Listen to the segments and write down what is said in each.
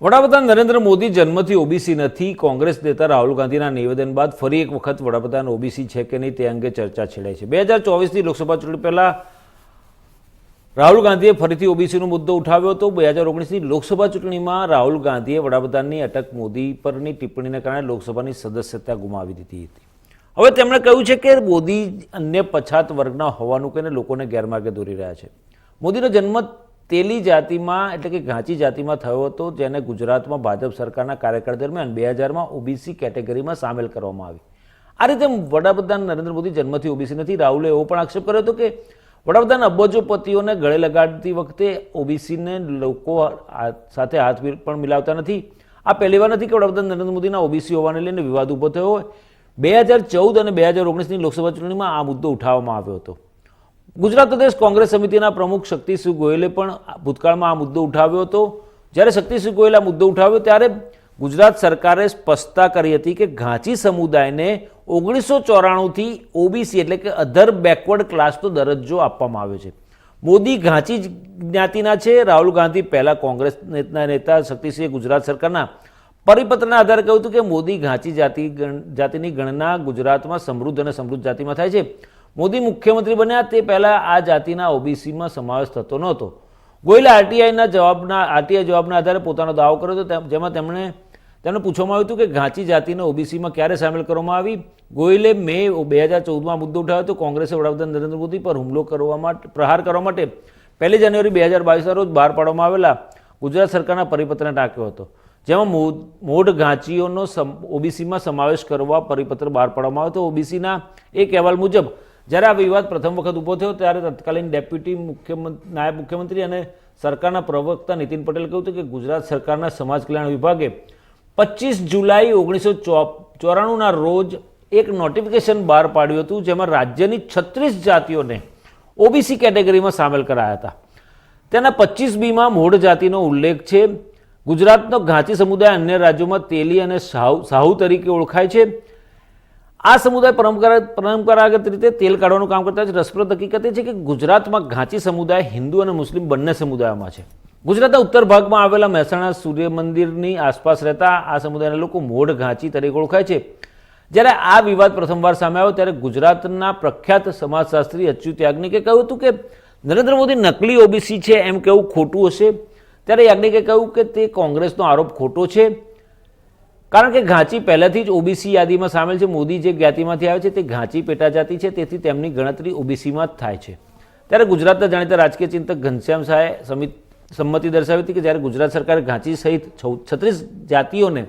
વડાપ્રધાન નરેન્દ્ર મોદી જન્મથી ઓબીસી નથી. કોંગ્રેસ નેતા રાહુલ ગાંધીના નિવેદન બાદ ફરી એક વખત વડાપ્રધાન ઓબીસી છે કે નહીં તે અંગે ચર્ચા છેડાઈ છે. બે હજાર ચોવીસની લોકસભા ચૂંટણી પહેલા રાહુલ ગાંધીએ ફરીથી ઓબીસીનો મુદ્દો ઉઠાવ્યો હતો. બે હજાર ઓગણીસની લોકસભા ચૂંટણીમાં રાહુલ ગાંધીએ વડાપ્રધાનની અટક મોદી પરની ટિપ્પણીને કારણે લોકસભાની સદસ્યતા ગુમાવી દીધી હતી. હવે તેમણે કહ્યું છે કે મોદી અન્ય પછાત વર્ગના હોવાનું કહીને લોકોને ગેરમાર્ગે દોરી રહ્યા છે. મોદીનો જન્મ તેલી જાતિમાં એટલે કે ઘાંચી જાતિમાં થયો હતો, જેને ગુજરાતમાં ભાજપ સરકારના કાર્યકાળ દરમિયાન બે હજારમાં ઓબીસી કેટેગરીમાં સામેલ કરવામાં આવી. આ રીતે વડાપ્રધાન નરેન્દ્ર મોદી જન્મથી ઓબીસી નથી. રાહુલે એવો પણ આક્ષેપ કર્યો હતો કે વડાપ્રધાન અબજોપતિઓને ગળે લગાડતી વખતે ઓબીસીને લોકો સાથે હાથ પણ મિલાવતા નથી. આ પહેલીવાર નથી કે વડાપ્રધાન નરેન્દ્ર મોદીના ઓબીસી હોવાને લઈને વિવાદ ઊભો થયો હોય. બે હજાર ચૌદ અને બે હજાર ઓગણીસની લોકસભા ચૂંટણીમાં આ મુદ્દો ઉઠાવવામાં આવ્યો હતો. ગુજરાત પ્રદેશ કોંગ્રેસ સમિતિના પ્રમુખ શક્તિસિંહ ગોયલે પણ ભૂતકાળમાં આ મુદ્દો ઉઠાવ્યો હતો. જ્યારે શક્તિસિંહ ગોયલે આ મુદ્દો ઉઠાવ્યો ત્યારે ગુજરાત સરકારે સ્પષ્ટતા કરી હતી કે ઘાંચી સમુદાયને ઓગણીસો ચોરાણુંથી ઓબીસી એટલે કે અધર બેકવર્ડ ક્લાસનો દરજ્જો આપવામાં આવ્યો છે. મોદી ઘાંચી જ્ઞાતિના છે. રાહુલ ગાંધી પહેલાં કોંગ્રેસ નેતા શક્તિસિંહે ગુજરાત સરકારના પરિપત્રના આધારે કહ્યું હતું કે મોદી ઘાંચી જાતિ જાતિની ગણના ગુજરાતમાં સમૃદ્ધ અને સમૃદ્ધ જાતિમાં થાય છે. મોદી મુખ્યમંત્રી બન્યા તે પહેલાં આ જાતિના ઓબીસીમાં સમાવેશ થતો નહોતો. ગોયલે આરટીઆઈના જવાબના, આરટીઆઈ જવાબના આધારે પોતાનો દાવો કર્યો હતો. જેમાં તેમણે, તેમને પૂછવામાં આવ્યું હતું કે ઘાંચી જાતિને ઓબીસીમાં ક્યારે સામેલ કરવામાં આવી? ગોયલે મે બે હજાર ચૌદમાં મુદ્દો ઉઠાવ્યો હતો. કોંગ્રેસે વડાપ્રધાન નરેન્દ્ર મોદી પર હુમલો કરવા માટે પ્રહાર કરવા માટે પહેલી જાન્યુઆરી બે હજાર બાવીસના રોજ બહાર પાડવામાં આવેલા ગુજરાત સરકારના પરિપત્રને ટાંક્યો હતો. જેમાં મોઢ ઘાંચીઓનો ઓબીસીમાં સમાવેશ કરવા પરિપત્ર બહાર પાડવામાં આવ્યો હતો. ઓબીસીના એક અહેવાલ મુજબ જ્યારે આ વિવાદ પ્રથમ વખત ઊભો થયો ત્યારે તત્કાલીન ડેપ્યુટી મુખ્યમંત્રી નાયબ મુખ્યમંત્રી અને સરકારના પ્રવક્તા નીતિન પટેલ કહ્યું હતું કે ગુજરાત સરકારના સમાજ કલ્યાણ વિભાગે પચીસ જુલાઈ ઓગણીસો ચોરાણુંના રોજ એક નોટિફિકેશન બહાર પાડ્યું હતું જેમાં રાજ્યની છત્રીસ જાતિઓને ઓબીસી કેટેગરીમાં સામેલ કરાયા હતા. તેના પચીસ બીમાં મોઢ જાતિનો ઉલ્લેખ છે. ગુજરાતનો ઘાંચી સમુદાય અન્ય રાજ્યોમાં તેલી અને સાહુ સાહુ તરીકે ઓળખાય છે. આ સમુદાય પરંપરાગત પરંપરાગત રીતે તેલ કાઢવાનું કામ કરતા છે. રસપ્રદ હકીકત એ છે કે ગુજરાતમાં ઘાંચી સમુદાય, હિન્દુ અને મુસ્લિમ બંને સમુદાયોમાં છે. ગુજરાતના ઉત્તર ભાગમાં આવેલા મહેસાણા સૂર્ય મંદિરની આસપાસ રહેતા આ સમુદાયના લોકો મોઢ ઘાંચી તરીકે ઓળખાય છે. જ્યારે આ વિવાદ પ્રથમવાર સામે આવ્યો ત્યારે ગુજરાતના પ્રખ્યાત સમાજશાસ્ત્રી અચ્યુત યાજ્ઞિકે કહ્યું હતું કે, નરેન્દ્ર મોદી નકલી ઓબીસી છે એમ કહેવું ખોટું હશે? ત્યારે યાજ્ઞિકે કહ્યું કે, તે કોંગ્રેસનો આરોપ ખોટો છે. કારણ કે ઘાંચી પહેલાથી જ ઓબીસી યાદીમાં સામેલ છે. મોદી જે જ્ઞાતિમાંથી આવે છે તે ઘાંચી પેટા જાતિ છે. તેથી તેમની ગણતરી ઓબીસીમાં જ થાય છે. ત્યારે ગુજરાતના જાણીતા રાજકીય ચિંતક ઘનશ્યામ શાહે સમિત, સંમતિ દર્શાવી હતી કે જ્યારે ગુજરાત સરકારે ઘાંચી સહિત છત્રીસ જાતિઓને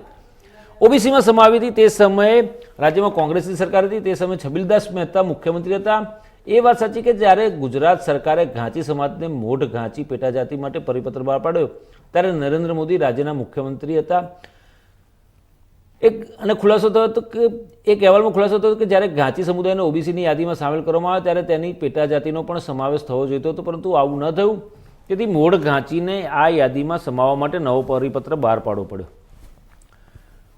ઓબીસીમાં સમાવી હતી, તે સમયે રાજ્યમાં કોંગ્રેસની સરકાર હતી. તે સમયે છબીલદાસ મહેતા મુખ્યમંત્રી હતા. એ વાત સાચી કે જ્યારે ગુજરાત સરકારે ઘાંચી સમાજને મોઢ ઘાંચી પેટા જાતિ માટે પરિપત્ર બહાર પાડ્યો, ત્યારે નરેન્દ્ર મોદી રાજ્યના મુખ્યમંત્રી હતા. એક, અને ખુલાસો થયો હતો કે, એક અહેવાલમાં ખુલાસો થયો હતો કે જ્યારે ઘાંચી સમુદાયને ઓબીસીની યાદીમાં સામેલ કરવામાં આવે ત્યારે તેની પેટા જાતિનો પણ સમાવેશ થવો જોઈતો હતો, પરંતુ આવું ન થયું. તેથી મોઢ ઘાંચીને આ યાદીમાં સમાવવા માટે નવો પરિપત્ર બહાર પાડવો પડ્યો.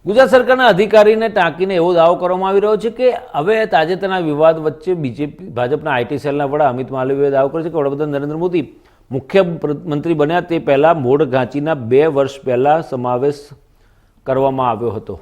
ગુજરાત સરકારના અધિકારીને ટાંકીને એવો દાવો કરવામાં આવી રહ્યો છે કે હવે તાજેતરના વિવાદ વચ્ચે બીજેપી, ભાજપના આઈટી સેલના વડા અમિત માલવીએ દાવો કર્યો છે કે વડાપ્રધાન નરેન્દ્ર મોદી મુખ્યમંત્રી બન્યા તે પહેલાં મોઢ ઘાંચીના બે વર્ષ પહેલાં સમાવેશ કરવામાં આવ્યો હતો.